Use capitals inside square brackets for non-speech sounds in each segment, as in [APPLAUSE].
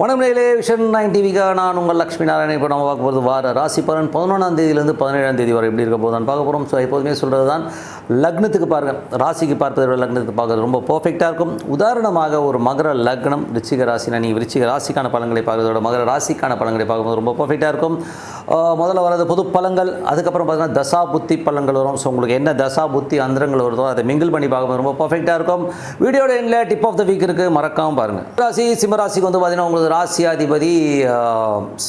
வணக்கம் vision nine டிவிக்காக நான் உங்கள் லக்ஷ்மி நாராயணன். இப்போ நம்ம பார்க்க போகிறது வார ராசி பலன். பதினொன்றாம் தேதியிலேருந்து பதினேழாம் தேதி வரை எப்படி இருக்க போதான் பார்க்க போகிறோம். ஸோ எப்போதுமே சொல்கிறது தான் லக்னத்துக்கு பாருங்கள் ராசிக்கு பார்ப்பதை லக்னத்துக்கு பார்க்குறது ரொம்ப பர்ஃபெக்டாக இருக்கும். உதாரணமாக ஒரு மகர லக்னம் ரிச்சிக ராசினா நீ விருச்சிக ராசிக்கான பழங்களை பார்க்குறதோட மகர ராசிக்கான பழங்களை பார்க்கும்போது ரொம்ப பர்ஃபெக்டாக இருக்கும். முதல்ல வரது பொது பழங்கள் அதுக்கப்புறம் பார்த்தீங்கன்னா தசா புத்தி பழங்கள் வரும். ஸோ உங்களுக்கு என்ன தசா புத்தி அந்தரங்கள் வருதோ அதை மிங்கிள் பண்ணி பார்க்கும்போது ரொம்ப பர்ஃபெக்டாக இருக்கும். வீடியோட எண்ணில் டிப் ஆஃப் த வீக் இருக்குது மறக்காமல் பாருங்கள் ராசி சிம்மராசிக்கு வந்து பார்த்தீங்கன்னா உங்களுக்கு ராசியாதிபதி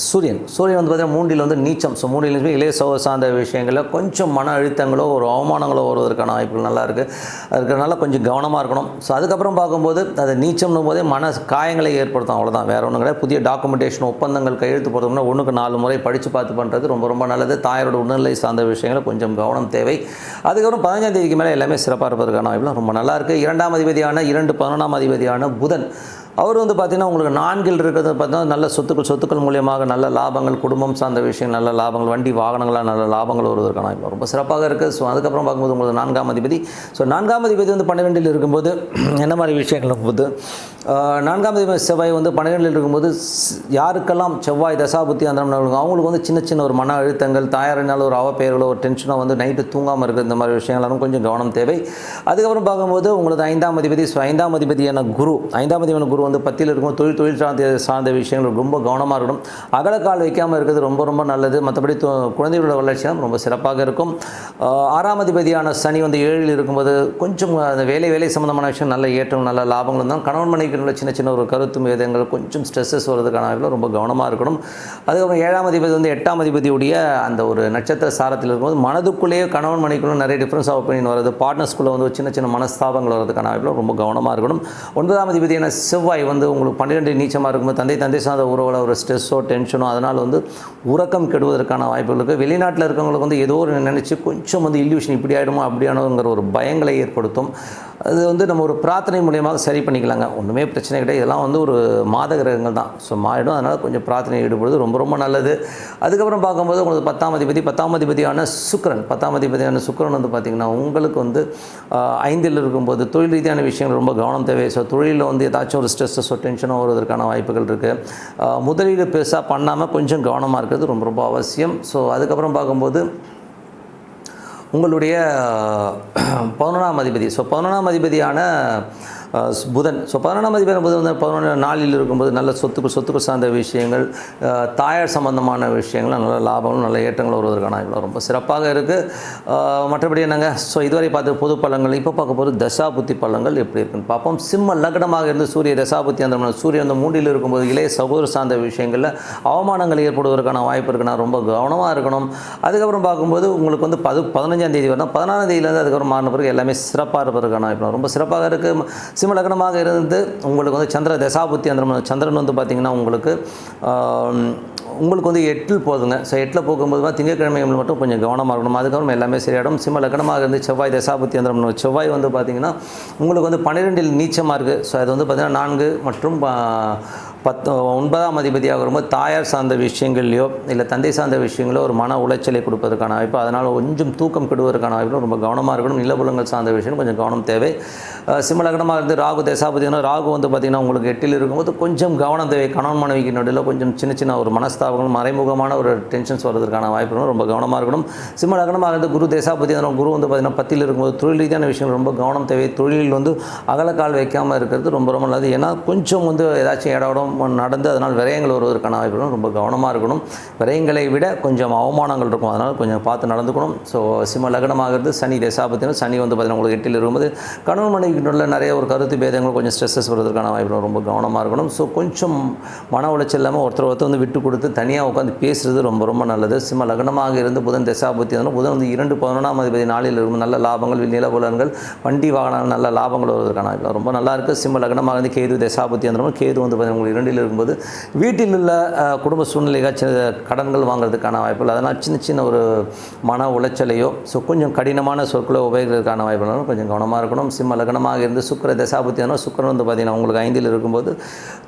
சூரியன். சூரியன் வந்து பார்த்தீங்கன்னா மூன்றில் வந்து நீச்சம். ஸோ மூன்றில் இளைய சோக சார்ந்த விஷயங்களில் கொஞ்சம் மன அழுத்தங்களோ ஒரு அவமானங்களோ வருவதற்கான வாய்ப்புகள் நல்லா இருக்குது அதுக்குனால கொஞ்சம் கவனமாக இருக்கணும். ஸோ அதுக்கப்புறம் பார்க்கும்போது அது நீச்சம்னும் போதே மன காயங்களை ஏற்படுத்தும். அவ்வளோதான் வேற ஒன்றும் கிடையாது. புதிய டாக்குமெண்டேஷன் ஒப்பந்தங்கள் கையெழுத்து போகிறதுனா ஒன்றுக்கு நாலு முறை படித்து பார்த்து பண்ணுறது ரொம்ப ரொம்ப நல்லது. தாயாரோட உடல்நிலை சார்ந்த விஷயங்களை கொஞ்சம் கவனம் தேவை. அதுக்கப்புறம் பதினஞ்சாம் தேதிக்கு மேலே எல்லாமே சிறப்பாக இருப்பதற்கான வாய்ப்புலாம் ரொம்ப நல்லா இருக்குது இரண்டாம் அதிபதியான இரண்டு பதினொன்றாம் அதிபதியான புதன் அவர் வந்து பார்த்திங்கன்னா உங்களுக்கு நான்கில் இருக்கிறது பார்த்தீங்கன்னா நல்ல சொத்துக்கள் சொத்துக்கள் மூலியமாக நல்ல லாபங்கள் குடும்பம் சார்ந்த விஷயம் நல்ல லாபங்கள் வண்டி வாகனங்களாக நல்ல லாபங்கள் வருவதற்கான ரொம்ப சிறப்பாக இருக்குது ஸோ அதுக்கப்புறம் பார்க்கும்போது உங்களுக்கு நான்காம் அதிபதி. ஸோ நான்காம் அதிபதி வந்து பன்னிரெண்டில் இருக்கும்போது [CLEARS THROAT] என்ன மாதிரி விஷயங்கள் இருக்கும்போது? நான்காம் அதிபதி செவ்வாய் வந்து பன்னிரெண்டில் இருக்கும்போது யாருக்கெல்லாம் செவ்வாய் தசாபுத்தி அந்த அவங்களுக்கு வந்து சின்ன சின்ன ஒரு மன அழுத்தங்கள் தாயாரினால் ஒரு அவப்பெயர்களோ ஒரு டென்ஷனோ வந்து நைட்டு தூங்காமல் இருக்குது இந்த மாதிரி விஷயங்களும் கொஞ்சம் கவனம் தேவை. அதுக்கப்புறம் பார்க்கும்போது உங்களுக்கு ஐந்தாம் அதிபதி. ஸோ ஐந்தாம் அதிபதியான குரு ஐந்தாம் அதிபதியான குரு வந்து பத்தியில் இருக்கும் தொழில் தொழில் சார்ந்த சார்ந்த விஷயங்கள் ரொம்ப கவனமாக இருக்கணும். அகலக்கால் வைக்காமல் இருக்கிறது ரொம்ப ரொம்ப நல்லது. மற்றபடி குழந்தைகளோட குழந்தைகளோட தான் ரொம்ப சிறப்பாக இருக்கும். ஆறாம் அதிபதியான சனி வந்து ஏழில் இருக்கும்போது கொஞ்சம் அந்த வேலை வேலை சம்மந்தமான விஷயம் நல்ல ஏற்றம் நல்ல லாபங்கள் தான். கணவன் மனைவிக்குள்ள சின்ன சின்ன ஒரு கருத்து வேதங்கள் கொஞ்சம் ஸ்ட்ரெஸ்ஸஸ் வர்றதுக்கான அளவில் ரொம்ப கவனமாக இருக்கணும். அதுக்கப்புறம் ஏழாம் அதிபதி வந்து எட்டாம் அதிபதியுடைய அந்த ஒரு நட்சத்திர சாரத்தில் இருக்கும்போது மனதுக்குள்ளேயே கணவன் மனைவிக்குள்ள நிறைய டிஃப்ரென்ஸ் ஆஃப் ஒப்பீனியன் வருது. பார்ட்னர்ஸ்குள்ளே வந்து சின்ன சின்ன மனஸ்தாபங்கள் வரதுக்கான வாய்ப்புகள் ரொம்ப கவனமாக இருக்கணும். ஒன்பதாம் அதிபதியான செவ்வாய் வந்து உங்களுக்கு பன்னிரெண்டு நீச்சமாக இருக்கும்போது தந்தை தந்தை சார்ந்த உறவில் ஒரு ஸ்ட்ரெஸ்ஸோ டென்ஷனோ அதனால் வந்து உறக்கம் கெடுவதற்கான வாய்ப்புகள் இருக்குது வெளிநாட்டில் இருக்கவங்களுக்கு வந்து ஏதோ ஒரு நினச்சி கொஞ்சம் வந்து இல்யூஷன் இப்படி ஆகிடுமோ அப்படியானோங்கிற ஒரு பயங்களை ஏற்படுத்தும். அது வந்து நம்ம ஒரு பிரார்த்தனை மூலியமாக சரி பண்ணிக்கலாங்க. ஒன்றுமே பிரச்சனை கிடையாது. இதெல்லாம் வந்து ஒரு மாத கிரகங்கள் தான். ஸோ மாறிடும். அதனால் கொஞ்சம் பிரார்த்தனை ஈடுபடுது ரொம்ப ரொம்ப நல்லது. அதுக்கப்புறம் பார்க்கும்போது உங்களுக்கு பத்தாம் அதிபதி பத்தாம் அதிபதியான சுக்ரன் பத்தாம் அதிபதியான சுக்கிரன் வந்து பார்த்திங்கன்னா உங்களுக்கு வந்து ஐந்தில் இருக்கும்போது தொழில் ரீதியான விஷயங்கள் ரொம்ப கவனம் தேவை. ஸோ தொழிலில் வந்து ஏதாச்சும் ஒரு ஸ்ட்ரெஸ்ஸஸோ டென்ஷனோ வருவதற்கான வாய்ப்புகள் இருக்குது முதலீடு பெருசாக பண்ணாமல் கொஞ்சம் கவனமாக இருக்கிறது ரொம்ப ரொம்ப அவசியம். ஸோ அதுக்கப்புறம் பார்க்கும்போது உங்களுடைய பதினொன்றாம் அதிபதி. ஸோ பதினொன்றாம் அதிபதியான புதன். ஸோ பதினொன்றாம் அதிபதி புதன் வந்து பதினொன்று நாளில் இருக்கும்போது நல்ல சொத்துக்கள் சொத்துக்கள் சார்ந்த விஷயங்கள் தாயார் சம்பந்தமான விஷயங்கள் நல்ல லாபங்களும் நல்ல ஏற்றங்கள் வருவதற்கான இவ்வளோ ரொம்ப சிறப்பாக இருக்குது மற்றபடி என்னங்க? ஸோ இதுவரை பார்த்து பொது பழங்கள் இப்போ பார்க்க போது தசாபுத்தி பலன்கள் எப்படி இருக்குன்னு பார்ப்போம். சிம்ம லக்னமாக இருந்து சூரிய தசாபுத்தி அந்த சூரியன் வந்து மூன்றில் இருக்கும்போது இளைய சகோதர சார்ந்த விஷயங்களில் அவமானங்கள் ஏற்படுவதற்கான வாய்ப்பு இருக்குன்னா ரொம்ப கவனமாக இருக்கணும். அதுக்கப்புறம் பார்க்கும்போது உங்களுக்கு வந்து பது பதினஞ்சாம் தேதி வரணும். பதினாறாம் தேதியிலேருந்து அதுக்கப்புறம் மாறின பிறகு எல்லாமே சிறப்பாக இருப்பதற்கான வாய்ப்பு ரொம்ப சிறப்பாக இருக்குது சிம்ம லக்னமாக இருந்து உங்களுக்கு வந்து சந்திர தசாபுத்தி அந்த சந்திரன் வந்து பார்த்திங்கன்னா உங்களுக்கு உங்களுக்கு வந்து எட்டில் போகுதுங்க. ஸோ எட்டில் போகும்போது தான் மட்டும் கொஞ்சம் கவனமாக இருக்கணும். அதுக்கப்புறம் எல்லாமே சரியாயிடும். சிம்ம லக்னமாக இருந்து செவ்வாய் தசாபுத்தி அந்த செவ்வாய் வந்து பார்த்திங்கன்னா உங்களுக்கு வந்து பன்னிரெண்டில் நீச்சமாக இருக்குது ஸோ அது வந்து பார்த்திங்கன்னா நான்கு மற்றும் பத்து ஒன்பதாம் அதிபதியாக வரும்போது தாயார் சார்ந்த விஷயங்கள்லையோ இல்லை தந்தை சார்ந்த விஷயங்களோ ஒரு மன உளைச்சலை கொடுப்பதற்கான வாய்ப்பு அதனால் கொஞ்சம் தூக்கம் கெடுவதற்கான வாய்ப்பு ரொம்ப கவனமாக இருக்கணும். நிலபுலங்கள் சார்ந்த விஷயம் கொஞ்சம் கவனம் தேவை. சிம்மலகனமாக இருந்து ராகு தசாபதினா ராகு வந்து பார்த்திங்கன்னா உங்களுக்கு எட்டில் இருக்கும்போது கொஞ்சம் கவனம் தேவை. கணவன் மனைவிக்கு நடுவில் கொஞ்சம் சின்ன சின்ன ஒரு மனஸ்தாபங்கள் மறைமுகமான ஒரு டென்ஷன்ஸ் வர்றதுக்கான வாய்ப்பு ரொம்ப கவனமாக இருக்கணும். சிம்மலகனமாக இருந்து குரு தேசாபதி குரு வந்து பார்த்திங்கன்னா பத்தியில் இருக்கும்போது தொழில் ரீதியான விஷயங்கள் ரொம்ப கவனம் தேவை. தொழிலில் வந்து அகலக்கால் வைக்காமல் இருக்கிறது ரொம்ப ரொம்ப நல்லது. ஏன்னா கொஞ்சம் வந்து ஏதாச்சும் இடம் நடந்து அதனால் விரயங்கள் வருவதற்கான வாய்ப்புகளும் ரொம்ப கவனமாக இருக்கணும். விரயங்களை விட கொஞ்சம் அவமானங்கள் இருக்கும். அதனால் கொஞ்சம் பார்த்து நடந்துக்கணும். ஸோ சிம்ம லக்னமாகிறது சனி தசாபத்தினும் சனி வந்து பார்த்திங்கன்னா உங்களுக்கு எட்டில் இருக்கும்போது கணவன் மனைவிக்குள்ள நிறைய ஒரு கருத்து பேதங்கள் கொஞ்சம் ஸ்ட்ரெஸ்ஸஸ் வருவதற்கான வாய்ப்புகளும் ரொம்ப கவனமாக இருக்கணும். ஸோ கொஞ்சம் மன உளைச்சல் இல்லாமல் ஒருத்தர் ஒருத்தர் வந்து விட்டு கொடுத்து தனியாக உட்காந்து பேசுகிறது ரொம்ப ரொம்ப நல்லது. சிம்ம லக்னமாக இருந்து புதன் தசாபுத்தி இருந்தாலும் புதன் வந்து இரண்டு பதினொன்றாம் அதிபதி நாளில் இருக்கும். நல்ல லாபங்கள் நிலபுலன்கள் வண்டி வாகனங்கள் நல்ல லாபங்கள் வருவதற்கான வாய்ப்பு. ரொம்ப நல்லா இருக்குது சிம்ம லக்னமாக இருந்து கேது தசாபுத்தி அந்த கேது வந்து பார்த்தீங்கன்னா உங்களுக்கு இரண்டில் இருக்கும்போது வீட்டில் உள்ள குடும்ப சூழ்நிலைகள் சின்ன கடன்கள் வாங்குறதுக்கான வாய்ப்புகள் அதனால் சின்ன சின்ன ஒரு மன உளைச்சலையோ ஸோ கொஞ்சம் கடினமான சொற்களை உபயோகிக்கிறதுக்கான வாய்ப்புகளும் கொஞ்சம் கவனமாக இருக்கணும். சிம்ம லக்னமாக இருந்து சுக்கர தசாபுத்தி சுக்கரன் வந்து பார்த்திங்கன்னா உங்களுக்கு ஐந்தில் இருக்கும்போது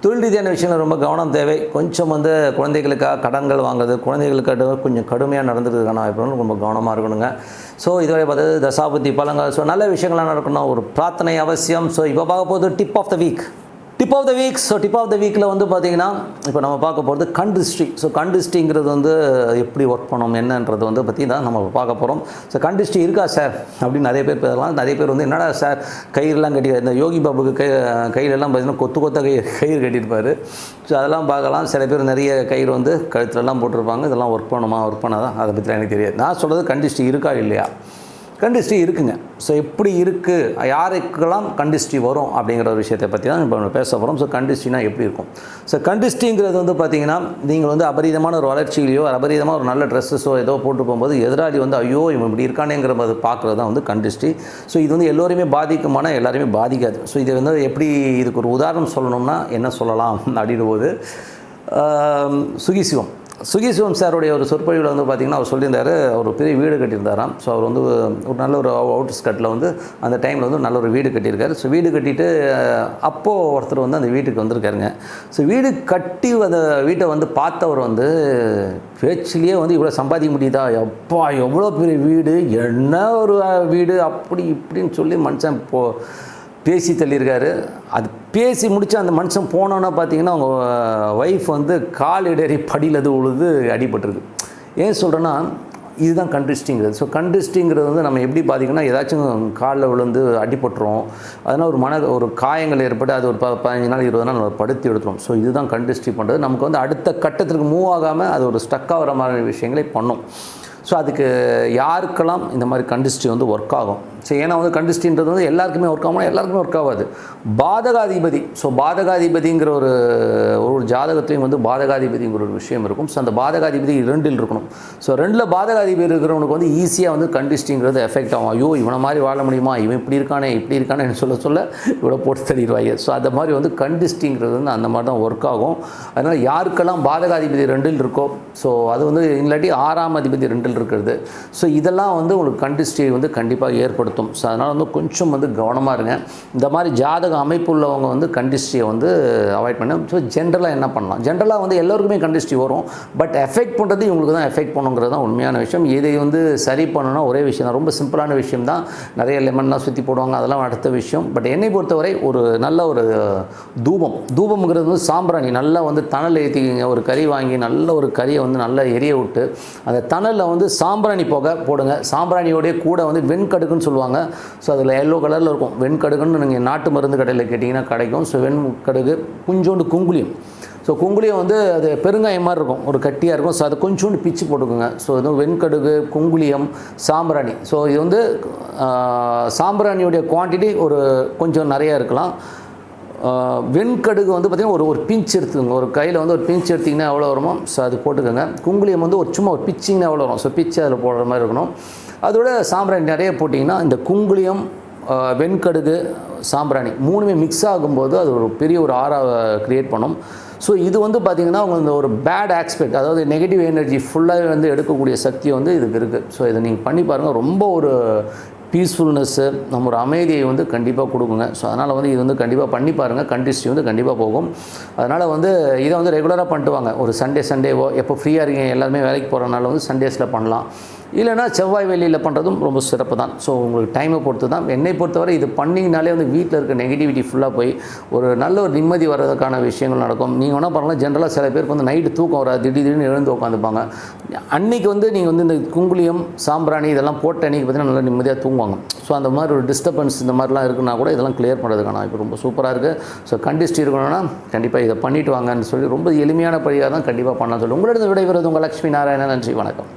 தொழில் ரீதியான விஷயங்கள் ரொம்ப கவனம் தேவை. கொஞ்சம் வந்து குழந்தைகளுக்காக கடன்கள் வாங்குறது குழந்தைகளுக்கு கொஞ்சம் கடுமையாக நடந்துக்கிறதுக்கான வாய்ப்புகளும் ரொம்ப கவனமாக இருக்கணுங்க. ஸோ இதுவரை பார்த்தது தசாபுத்தி பழங்கள் ஸோ நல்ல விஷயங்கள்லாம் நடக்கணும் ஒரு பிரார்த்தனை அவசியம். ஸோ இப்போ பார்க்க போது tip of the week tip of the week so tip of the வீக்கில் வந்து பார்த்தீங்கன்னா இப்போ நம்ம பார்க்க போகிறது கண்டிஸ்ட்ரி ஸோ கண்டிஸ்ட்ரிங்கிறது வந்து எப்படி ஒர்க் பண்ணோம் என்னன்றது வந்து பற்றி தான் நம்ம பார்க்க போகிறோம் ஸோ கண்டிஸ்ட்ரி இருக்கா சார் அப்படின்னு நிறைய பேர் பேசலாம். நிறைய பேர் வந்து என்னடா சார் கயிறுலாம் கட்டி இந்த யோகி பாபுக்கு கை கையிலெல்லாம் பார்த்தீங்கன்னா கொத்து கொத்த கை கயிறு கட்டியிருப்பார். ஸோ அதெல்லாம் பார்க்கலாம். சில பேர் நிறைய கயிறு வந்து கழுத்துலலாம் போட்டிருப்பாங்க. இதெல்லாம் ஒர்க் பண்ணுமா ஒர்க் பண்ணாதான் அதை பற்றி எனக்கு தெரியாது. நான் சொல்கிறது கண்டிஸ்ட்ரி இருக்கா இல்லையா? கண்டிஸ்ட்ரி இருக்குங்க. ஸோ எப்படி இருக்குது யாருக்கெல்லாம் கண்டிஸ்டி வரும் அப்படிங்கிற ஒரு விஷயத்தை பற்றி தான் இப்போ நம்ம பேச போகிறோம் ஸோ கண்டிஸ்டினா எப்படி இருக்கும்? ஸோ கண்டிஸ்டிங்கிறது வந்து பார்த்தீங்கன்னா நீங்கள் வந்து அபரீதமான ஒரு வளர்ச்சியிலையோ அபரீதமாக ஒரு நல்ல ட்ரெஸ்ஸஸோ ஏதோ போட்டு போகும்போது எதிராளி வந்து ஐயோ இவன் இப்படி இருக்கானேங்கிற போது பார்க்குறது தான் வந்து கண்டிஸ்டி ஸோ இது வந்து எல்லோருமே பாதிக்குமானா எல்லாருமே பாதிக்காது. ஸோ இது வந்து எப்படி இதுக்கு ஒரு உதாரணம் சொல்லணும்னா என்ன சொல்லலாம் அப்படின்ற போது சுகிசிவம். சுகிசிவம் சுகிசிவம் சாருடைய ஒரு சொற்பொழிவில் வந்து பார்த்திங்கன்னா அவர் சொல்லியிருந்தார் அவர் பெரிய வீடு கட்டியிருந்தாராம். ஸோ அவர் வந்து ஒரு நல்ல ஒரு அவுட் ஸ்கட்டில் வந்து அந்த டைமில் வந்து நல்ல ஒரு வீடு கட்டியிருக்காரு. ஸோ வீடு கட்டிட்டு அப்போது ஒருத்தர் வந்து அந்த வீட்டுக்கு வந்திருக்காருங்க. ஸோ வீடு கட்டி அந்த வீட்டை வந்து பார்த்தவர் வந்து பேச்சிலேயே வந்து இவ்வளோ சம்பாதிக்க முடியுதா? எப்பா எவ்வளோ பெரிய வீடு? என்ன ஒரு வீடு? அப்படி இப்படின்னு சொல்லி மனுஷன் போ பேசி தள்ளியிருக்காரு. அது பேசி முடித்து அந்த மனுஷன் போனோன்னா பார்த்தீங்கன்னா அவங்க ஒய்ஃப் வந்து கால் இடறி படியில் அது உழுது அடிபட்டிருக்கு ஏன் சொல்கிறேன்னா இதுதான் கண்டிஸ்டிங்கிறது ஸோ கண்டிஸ்டிங்கிறது வந்து நம்ம எப்படி பார்த்தீங்கன்னா ஏதாச்சும் காலில் விழுந்து அடிபட்டுரும் அதனால் ஒரு மன ஒரு காயங்கள் ஏற்பட்டு அது ஒரு ப பதினஞ்சு நாள் இருபது நாள் நம்ம படுத்தி எடுத்துரும் ஸோ இதுதான் கண்டிஸ்டி பண்ணுறது நமக்கு வந்து அடுத்த கட்டத்திற்கு மூவ் ஆகாமல் அது ஒரு ஸ்டக் ஆகிற மாதிரி விஷயங்களை பண்ணும். ஸோ அதுக்கு யாருக்கெல்லாம் இந்த மாதிரி கண்டிஸ்டி வந்து ஒர்க் ஆகும்? ஸோ ஏன்னா வந்து கண்டிஸ்டின்றது வந்து எல்லாருக்குமே ஒர்க் ஆகும்? எல்லாருக்குமே ஒர்க் ஆகாது. பாதகாதிபதி. ஸோ பாதகாதிபதிங்கிற ஒரு ஒரு ஜாதகத்தையும் வந்து பாதகாதிபதிங்கிற ஒரு விஷயம் இருக்கும். ஸோ அந்த பாதகாதிபதி ரெண்டில் இருக்கணும். ஸோ ரெண்டில் பாதகாதிபதி இருக்கிறவனுக்கு வந்து ஈஸியாக வந்து கண்டிஸ்டிங்கிறது எஃபெக்ட் ஆகும். ஐயோ இவனை மாதிரி வாழ முடியுமா? இவன் இப்படி இருக்கானே இப்படி இருக்கானேன்னு சொல்ல சொல்ல இவ்வளோ போட்டு தள்ளிடுவாங்க. ஸோ அந்த மாதிரி வந்து கண்டிஸ்டிங்கிறது வந்து அந்த மாதிரி தான் ஒர்க் ஆகும். அதனால் யாருக்கெல்லாம் பாதகாதிபதி ரெண்டில் இருக்கோ ஸோ அது வந்து இல்லாட்டி ஆறாம் அதிபதி ரெண்டில் இருக்கிறது. ஸோ இதெல்லாம் வந்து உங்களுக்கு கண்டிஸ்டி வந்து கண்டிப்பாக ஏற்படுத்தும். ஸோ அதனால் வந்து கொஞ்சம் வந்து கவனமாக இருங்க. இந்த மாதிரி ஜாதக அமைப்பு உள்ளவங்க வந்து கண்டிஸ்ட்ரியை வந்து அவாய்ட் பண்ண. ஸோ ஜென்ரலாக என்ன பண்ணலாம்? ஜென்ரலாக வந்து எல்லோருக்குமே கண்டிஸ்ட்ரி வரும். பட் எஃபெக்ட் பண்ணுறது இவங்களுக்கு தான் எஃபெக்ட் பண்ணுங்கிறது தான் உண்மையான விஷயம். இதை வந்து சரி பண்ணணும்னா ஒரே விஷயம் தான். ரொம்ப சிம்பிளான விஷயம் தான். நிறைய லெமன்லாம் சுற்றி போடுவாங்க. அதெல்லாம் அடுத்த விஷயம். பட் என்னை பொறுத்தவரை ஒரு நல்ல ஒரு தூபம். தூபம்ங்கிறது வந்து சாம்பிராணி. நல்லா வந்து தணல் ஏற்றிக்கிங்க ஒரு கறி வாங்கி நல்ல ஒரு கறியை வந்து நல்லா எரிய விட்டு அந்த தணலில் வந்து சாம்பிராணி புகை போடுங்க. சாம்பிராணியோடைய கூட வந்து வெண்கடுக்குன்னு சொல்லுவாங்க. ஸோ அதில் எல்லோ கலரில் இருக்கும். வெண்கடுகுன்னு நீங்கள் நாட்டு மருந்து கடையில் கேட்டிங்கன்னா கிடைக்கும். ஸோ வெண்கடுகு கொஞ்சோண்டு குங்குளியம். ஸோ குங்குளியம் வந்து அது பெருங்காயம் மாதிரி இருக்கும். ஒரு கட்டியாக இருக்கும். ஸோ அதை கொஞ்சோண்டு பிச்சு போட்டுக்கோங்க. ஸோ இது வெண்கடுகு குங்குளியம் சாம்பிராணி. ஸோ இது வந்து சாம்பிராணியுடைய குவான்டிட்டி ஒரு கொஞ்சம் நிறையா இருக்கலாம். வெண்கடுகு வந்து பார்த்திங்கன்னா ஒரு ஒரு பிஞ்ச் எடுத்துக்கோங்க. ஒரு கையில் வந்து ஒரு பிஞ்ச் எடுத்திங்கன்னா எவ்வளோ வருமோ? ஸோ அது போட்டுக்கோங்க. குங்குளியம் வந்து ஒரு சும்மா ஒரு பிச்சிங்கன்னா எவ்வளோ வரும்? ஸோ பிச்சு அதில் போடுற மாதிரி இருக்கணும். அதோட சாம்பிராணி நிறைய போட்டிங்கன்னா இந்த குங்குளியம் வெண்கடுகு சாம்பிராணி மூணுமே மிக்ஸ் ஆகும்போது அது ஒரு பெரிய ஒரு ஆறாவை க்ரியேட் பண்ணும். ஸோ இது வந்து பார்த்திங்கன்னா அவங்க இந்த ஒரு பேட் ஆஸ்பெக்ட் அதாவது நெகட்டிவ் எனர்ஜி ஃபுல்லாகவே வந்து எடுக்கக்கூடிய சக்தி வந்து இதுக்கு இருக்குது ஸோ இதை நீங்கள் பண்ணி பாருங்கள் ரொம்ப ஒரு பீஸ்ஃபுல்னஸ்ஸு நம்ம ஒரு அமைதியை வந்து கண்டிப்பாக கொடுக்குங்க. ஸோ அதனால் வந்து இது வந்து கண்டிப்பாக பண்ணி பாருங்கள் கண்டிஸ்ட்ரி வந்து கண்டிப்பாக போகும். அதனால் வந்து இதை வந்து ரெகுலராக பண்ணிட்டு வாங்க. ஒரு சண்டே சண்டேவோ எப்போ ஃப்ரீயாக இருக்கீங்க எல்லாருமே வேலைக்கு போகிறனால வந்து சண்டேஸில் பண்ணலாம். இல்லைனா செவ்வாய் வெளியில் பண்ணுறதும் ரொம்ப சிறப்பு தான். ஸோ உங்களுக்கு டைமை பொறுத்து தான் என்னை பொறுத்தவரை இது பண்ணிங்கனாலே வந்து வீட்டில் இருக்க நெகட்டிவிட்டி ஃபுல்லாக போய் ஒரு நல்ல ஒரு நிம்மதி வர்றதுக்கான விஷயங்கள் நடக்கும். நீங்கள் வேணால் பண்ணலாம் ஜென்ரலாக சில பேருக்கு வந்து நைட்டு தூக்கம் வராது. திடீர் திடீர்னு எழுந்து உட்காந்துப்பாங்க. அன்றைக்கி வந்து நீங்கள் வந்து இந்த குங்குளியம் சாம்பிராணி இதெல்லாம் போட்ட அன்றைக்கி பார்த்தீங்கன்னா நல்லா நிம்மதியாக தூங்குவாங்க. ஸோ அந்த மாதிரி ஒரு டிஸ்டர்பன்ஸ் இந்த மாதிரிலாம் இருக்குன்னா கூட இதெல்லாம் கிளியர் பண்ணுறதுக்கான இப்போ ரொம்ப சூப்பராக இருக்குது ஸோ கண்டிஸ்ட் இருக்கணும்னா கண்டிப்பாக இதை பண்ணிட்டு வாங்கன்னு சொல்லி ரொம்ப எளிமையான படியாக தான் கண்டிப்பாக பண்ணலாம்னு சொல்லி உங்களிடம் விடைபெறுவது உங்கள் லக்ஷ்மி நாராயணன். நன்றி வணக்கம்.